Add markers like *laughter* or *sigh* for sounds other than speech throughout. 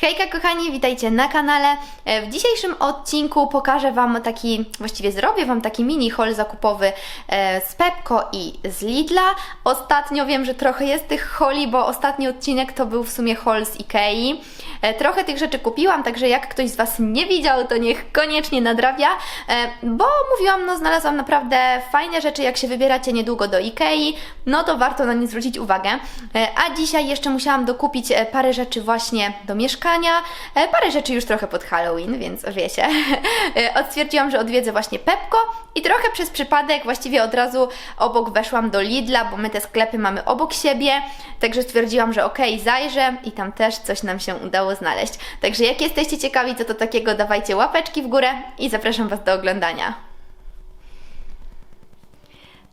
Hejka kochani, witajcie na kanale. E, W dzisiejszym odcinku pokażę Wam taki, właściwie zrobię Wam taki mini haul zakupowy e, z Pepko i z Lidla. Ostatnio wiem, że trochę jest tych holi, bo ostatni odcinek to był w sumie haul z Ikei. E, Trochę tych rzeczy kupiłam, także jak ktoś z Was nie widział, to niech koniecznie nadrabia, bo mówiłam, no znalazłam naprawdę fajne rzeczy, jak się wybieracie niedługo do Ikei, no to warto na nie zwrócić uwagę. A dzisiaj jeszcze musiałam dokupić parę rzeczy właśnie do mieszkania, e, parę rzeczy już trochę pod Halloween, więc wiecie. Odstwierdziłam, że odwiedzę właśnie Pepko i trochę przez przypadek, właściwie od razu obok weszłam do Lidla, bo my te sklepy mamy obok siebie, także stwierdziłam, że okej, zajrzę i tam też coś nam się udało znaleźć. Także jak jesteście ciekawi, co to takiego, dawajcie łapeczki w górę i zapraszam Was do oglądania.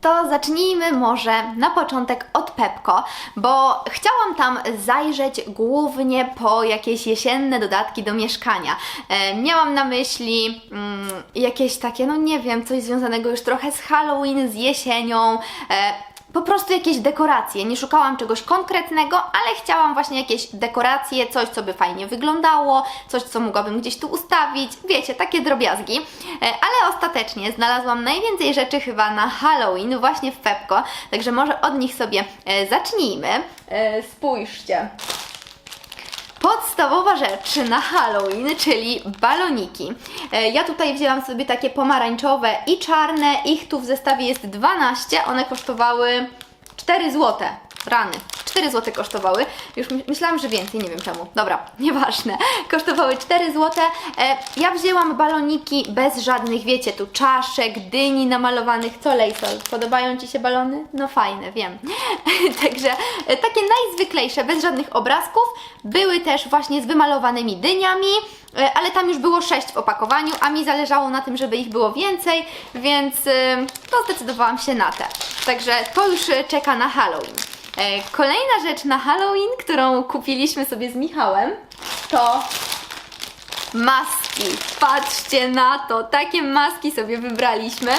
To zacznijmy może na początek od Pepko, bo chciałam tam zajrzeć głównie po jakieś jesienne dodatki do mieszkania. E, miałam na myśli mm, jakieś takie, no nie wiem, coś związanego już trochę z Halloween, z jesienią. E, po prostu jakieś dekoracje. Nie szukałam czegoś konkretnego, ale chciałam właśnie jakieś dekoracje, coś, co by fajnie wyglądało, coś, co mogłabym gdzieś tu ustawić. Wiecie, takie drobiazgi. E, Ale ostatecznie znalazłam najwięcej rzeczy chyba na Halloween właśnie w Pepko, także może od nich sobie e, zacznijmy. E, Spójrzcie. Podstawowa rzecz na Halloween, czyli baloniki. E, Ja tutaj wzięłam sobie takie pomarańczowe i czarne. Ich tu w zestawie jest 12. One kosztowały 4 zł. Rany. 4 zł kosztowały. Już my- myślałam, że więcej, nie wiem czemu. Dobra, *laughs* nieważne. Kosztowały 4 zł. E, Ja wzięłam baloniki bez żadnych, wiecie, tu czaszek, dyni namalowanych. Co, Lejsol? Podobają Ci się balony? No fajne, wiem. *laughs* Także e, takie najzwyklejsze, bez żadnych obrazków. Były też właśnie z wymalowanymi dyniami. E, Ale tam już było 6 w opakowaniu, a mi zależało na tym, żeby ich było więcej, więc e, no, zdecydowałam się na te. Także to już czeka na Halloween. E, Kolejna rzecz na Halloween, którą kupiliśmy sobie z Michałem, to maski. Patrzcie na to, takie maski sobie wybraliśmy.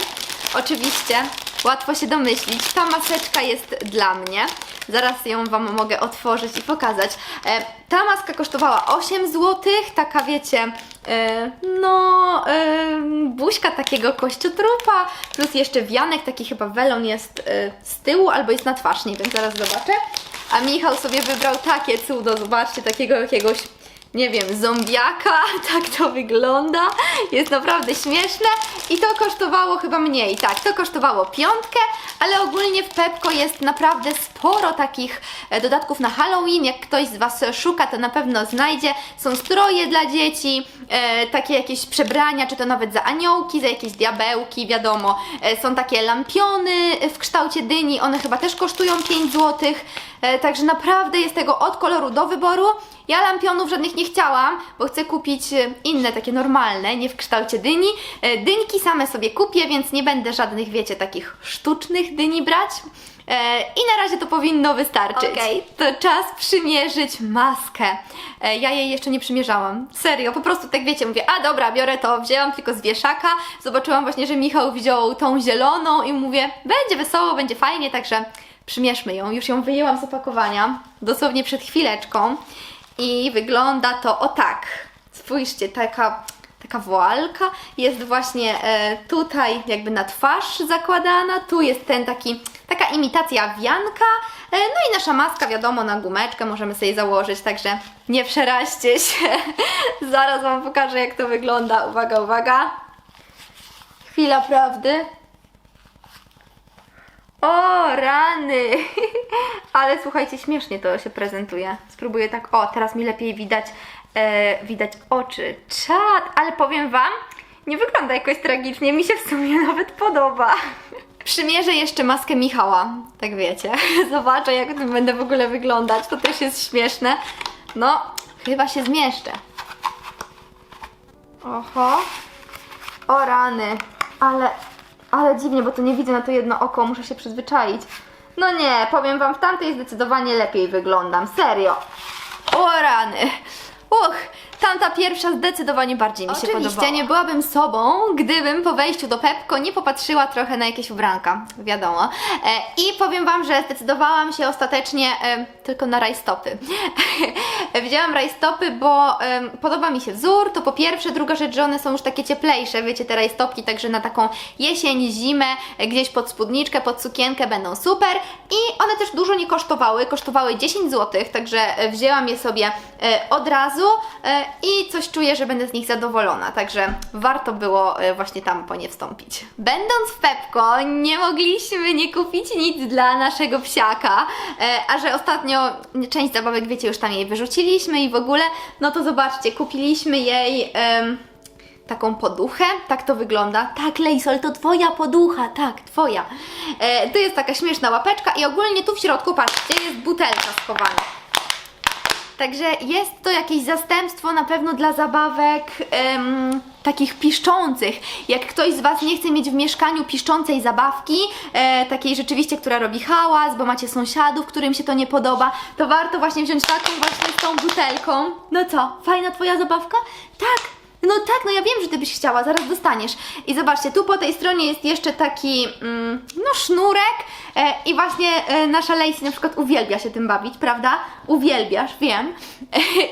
Oczywiście, łatwo się domyślić, ta maseczka jest dla mnie. Zaraz ją Wam mogę otworzyć i pokazać. E, ta maska kosztowała 8 zł, taka wiecie, no, e, buźka takiego kościotrupa, plus jeszcze wianek, taki chyba welon jest e, z tyłu albo jest na twarz, nie wiem, zaraz zobaczę. A Michał sobie wybrał takie cudo, zobaczcie, takiego jakiegoś nie wiem, zombiaka, *laughs* tak to wygląda. Jest naprawdę śmieszne i to kosztowało chyba mniej. Tak, to kosztowało piątkę, ale ogólnie w Pepko jest naprawdę sporo takich e, dodatków na Halloween. Jak ktoś z Was szuka, to na pewno znajdzie. Są stroje dla dzieci, e, takie jakieś przebrania, czy to nawet za aniołki, za jakieś diabełki, wiadomo. E, są takie lampiony w kształcie dyni, one chyba też kosztują 5 zł. Także naprawdę jest tego od koloru do wyboru. Ja lampionów żadnych nie chciałam, bo chcę kupić e, inne, takie normalne, nie w kształcie dyni. E, Dynki same sobie kupię, więc nie będę żadnych, wiecie, takich sztucznych dyni brać. E, I na razie to powinno wystarczyć. Okej. To czas przymierzyć maskę. Ja jej jeszcze nie przymierzałam. Serio, po prostu tak wiecie, mówię, a dobra, biorę to, wzięłam tylko z wieszaka. Zobaczyłam właśnie, że Michał wziął tą zieloną i mówię, będzie wesoło, będzie fajnie, także przymierzmy ją. Już ją wyjęłam z opakowania, dosłownie przed chwileczką. I wygląda to o tak. Spójrzcie, taka, taka woalka jest właśnie e, tutaj jakby na twarz zakładana. Tu jest ten taki, taka imitacja wianka. E, no i nasza maska, wiadomo, na gumeczkę możemy sobie założyć, także nie przeraźcie się. *laughs* Zaraz Wam pokażę, jak to wygląda. Uwaga, uwaga. Chwila prawdy. O, rany! *laughs* Ale słuchajcie, śmiesznie to się prezentuje. Spróbuję tak, o, teraz mi lepiej widać, e, widać oczy. Czad, ale powiem Wam, nie wygląda jakoś tragicznie, mi się w sumie *laughs* nawet podoba. Przymierzę jeszcze maskę Michała, tak wiecie. *laughs* Zobaczę, jak tym będę w ogóle wyglądać, to też jest śmieszne. No, chyba się zmieszczę. Oho. O rany, ale, ale dziwnie, bo to nie widzę na to jedno oko, muszę się przyzwyczaić. No nie, powiem wam, w tamtej zdecydowanie lepiej wyglądam, serio. O rany. Uch, tamta pierwsza zdecydowanie bardziej mi się Oczywiście podobała. nie byłabym sobą, gdybym po wejściu do Pepko nie popatrzyła trochę na jakieś ubranka, wiadomo. E, I powiem Wam, że zdecydowałam się ostatecznie e, tylko na rajstopy. *laughs* Wzięłam rajstopy, bo e, podoba mi się wzór, to po pierwsze, druga rzecz, że one są już takie cieplejsze, wiecie, te rajstopki, także na taką jesień, zimę, e, gdzieś pod spódniczkę, pod sukienkę będą super i one też dużo nie kosztowały, kosztowały 10 zł, także wzięłam je sobie e, od razu e, i coś czuję, że będę z nich zadowolona, także warto było e, właśnie tam po nie wstąpić. Będąc w Pepko nie mogliśmy nie kupić nic dla naszego psiaka, e, a że ostatnio część zabawek, wiecie, już tam jej wyrzuciliśmy i w ogóle, no to zobaczcie, kupiliśmy jej... em, taką poduchę, tak to wygląda. Tak, Lejsol, to twoja poducha, tak, twoja. E, to jest taka śmieszna łapeczka i ogólnie tu w środku, patrzcie, jest butelka schowana. Także jest to jakieś zastępstwo na pewno dla zabawek em, takich piszczących. Jak ktoś z Was nie chce mieć w mieszkaniu piszczącej zabawki, e, takiej rzeczywiście, która robi hałas, bo macie sąsiadów, którym się to nie podoba, to warto właśnie wziąć taką właśnie z tą butelką. No co, fajna Twoja zabawka? Tak, no tak, no ja wiem, że ty byś chciała, zaraz dostaniesz. I zobaczcie, tu po tej stronie jest jeszcze taki, mm, no sznurek e, i właśnie e, nasza Lacey na przykład uwielbia się tym bawić, prawda? Uwielbiasz, wiem.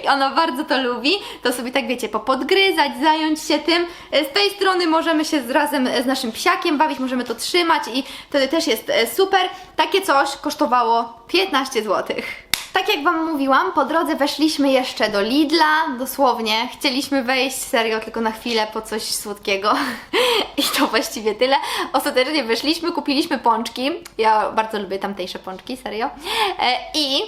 I *laughs* ona bardzo to lubi, to sobie tak wiecie, popodgryzać, zająć się tym. E, Z tej strony możemy się z, razem z naszym psiakiem bawić, możemy to trzymać i wtedy też jest e, super. Takie coś kosztowało 15 złotych. Tak jak Wam mówiłam, po drodze weszliśmy jeszcze do Lidla, dosłownie. Chcieliśmy wejść serio tylko na chwilę po coś słodkiego *laughs* i to właściwie tyle. Ostatecznie wyszliśmy, kupiliśmy pączki. Ja bardzo lubię tamtejsze pączki, serio. E, I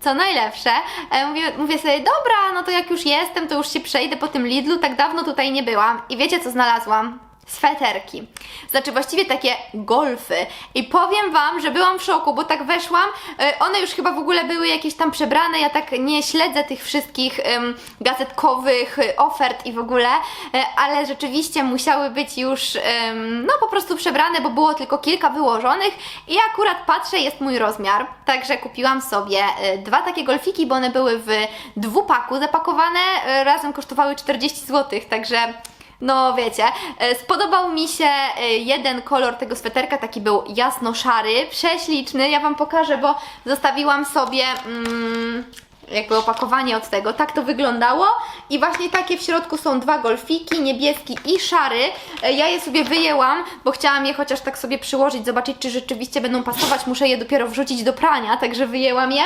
co najlepsze, e, mówię, mówię sobie, dobra, no to jak już jestem, to już się przejdę po tym Lidlu, tak dawno tutaj nie byłam. I wiecie co znalazłam? Sweterki. Znaczy właściwie takie golfy. I powiem Wam, że byłam w szoku, bo tak weszłam, e, one już chyba w ogóle były jakieś tam przebrane, ja tak nie śledzę tych wszystkich em, gazetkowych e, ofert i w ogóle, e, ale rzeczywiście musiały być już em, no po prostu przebrane, bo było tylko kilka wyłożonych i akurat patrzę, jest mój rozmiar, także kupiłam sobie dwa takie golfiki, bo one były w dwupaku zapakowane, razem kosztowały 40 zł, także no wiecie, e, spodobał mi się e, jeden kolor tego sweterka, taki był jasno-szary, prześliczny. Ja Wam pokażę, bo zostawiłam sobie mm, jakby opakowanie od tego. Tak to wyglądało i właśnie takie w środku są dwa golfiki, niebieski i szary. E, Ja je sobie wyjęłam, bo chciałam je chociaż tak sobie przyłożyć, zobaczyć czy rzeczywiście będą pasować. Muszę je dopiero wrzucić do prania, także wyjęłam je.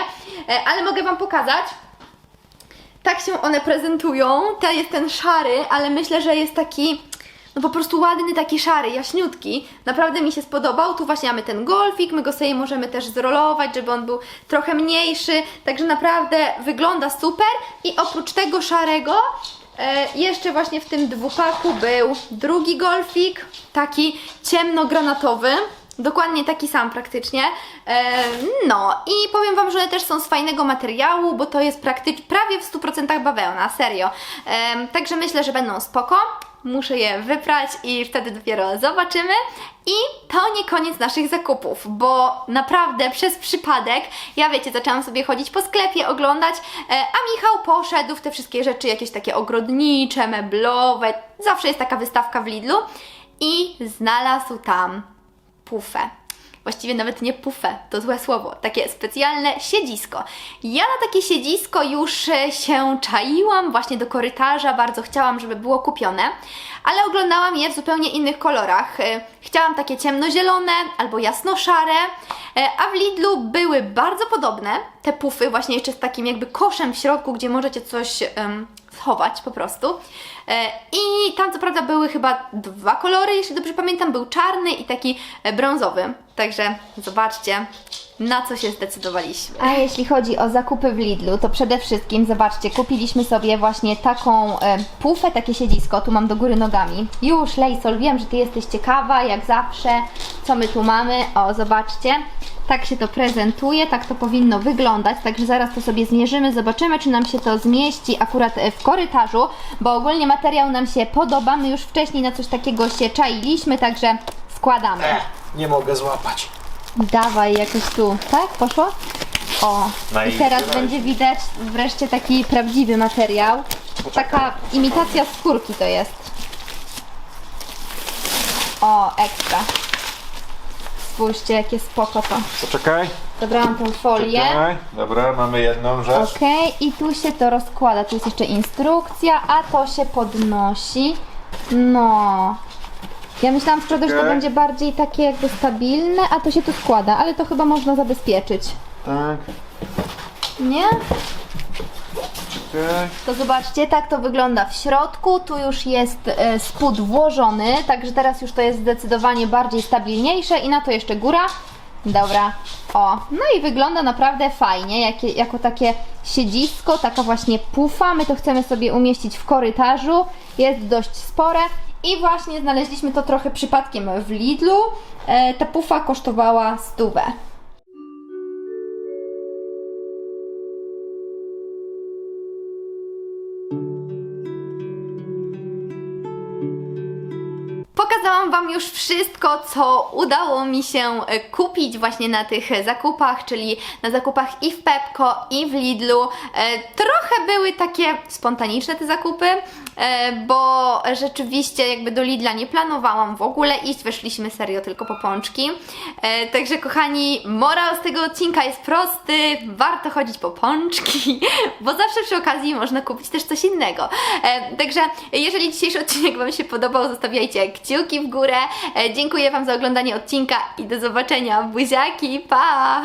Ale mogę Wam pokazać. Tak się one prezentują. To jest ten szary, ale myślę, że jest taki no po prostu ładny, taki szary, jaśniutki. Naprawdę mi się spodobał. Tu właśnie mamy ten golfik, my go sobie możemy też zrolować, żeby on był trochę mniejszy. Także naprawdę wygląda super. I oprócz tego szarego e, jeszcze właśnie w tym dwupaku był drugi golfik, taki ciemnogranatowy. Dokładnie taki sam praktycznie. E, no i powiem Wam, że one też są z fajnego materiału, bo to jest praktycznie prawie w 100% bawełna, serio. E, także myślę, że będą spoko. Muszę je wyprać i wtedy dopiero zobaczymy. I to nie koniec naszych zakupów, bo naprawdę przez przypadek, ja wiecie, zaczęłam sobie chodzić po sklepie, oglądać, e, a Michał poszedł w te wszystkie rzeczy, jakieś takie ogrodnicze, meblowe. Zawsze jest taka wystawka w Lidlu i znalazł tam pufę. Właściwie nawet nie pufę, to złe słowo, takie specjalne siedzisko. Ja na takie siedzisko już e, się czaiłam właśnie do korytarza, bardzo chciałam, żeby było kupione, ale oglądałam je w zupełnie innych kolorach. E, Chciałam takie ciemnozielone albo jasno-szare, e, a w Lidlu były bardzo podobne, te pufy właśnie jeszcze z takim jakby koszem w środku, gdzie możecie coś em, schować po prostu. E, I tam co prawda były chyba dwa kolory, jeśli dobrze pamiętam, był czarny i taki e, brązowy. Także zobaczcie, na co się zdecydowaliśmy. A jeśli chodzi o zakupy w Lidlu, to przede wszystkim zobaczcie, kupiliśmy sobie właśnie taką e, pufę, takie siedzisko, tu mam do góry nogami. Już, Lejsol, wiem, że Ty jesteś ciekawa, jak zawsze, co my tu mamy. O, zobaczcie. Tak się to prezentuje, tak to powinno wyglądać, także zaraz to sobie zmierzymy, zobaczymy, czy nam się to zmieści akurat e, w korytarzu, bo ogólnie materiał nam się podoba, my już wcześniej na coś takiego się czailiśmy, także składamy. E, nie mogę złapać. Dawaj jakoś tu, tak? Poszło? O, No i teraz będzie widać wreszcie taki prawdziwy materiał. Taka imitacja skórki to jest. O, ekstra. Spójrzcie, jakie spoko to. Poczekaj. Dobrałam tą folię. Czekaj. Dobra, mamy jedną rzecz. Okej, i tu się to rozkłada. Tu jest jeszcze instrukcja, a to się podnosi. No. Ja myślałam w że to Okej. będzie bardziej takie jakby stabilne, a to się tu składa, ale to chyba można zabezpieczyć. Tak. Nie? To zobaczcie, tak to wygląda w środku. Tu już jest e, spód włożony, także teraz już to jest zdecydowanie bardziej stabilniejsze i na to jeszcze góra. Dobra, o, no i wygląda naprawdę fajnie, jakie, jako takie siedzisko, taka właśnie pufa. My to chcemy sobie umieścić w korytarzu, jest dość spore i właśnie znaleźliśmy to trochę przypadkiem w Lidlu. E, ta pufa kosztowała stówę. Pokazałam Wam już wszystko, co udało mi się e, kupić właśnie na tych zakupach, czyli na zakupach i w Pepko, i w Lidlu. E, Trochę były takie spontaniczne te zakupy, e, bo rzeczywiście jakby do Lidla nie planowałam w ogóle iść, weszliśmy serio tylko po pączki. Także kochani, morał z tego odcinka jest prosty, warto chodzić po pączki, *laughs* bo zawsze przy okazji można kupić też coś innego. Także jeżeli dzisiejszy odcinek Wam się podobał, zostawiajcie kciuki w górę. E, Dziękuję Wam za oglądanie odcinka i do zobaczenia. Buziaki, pa!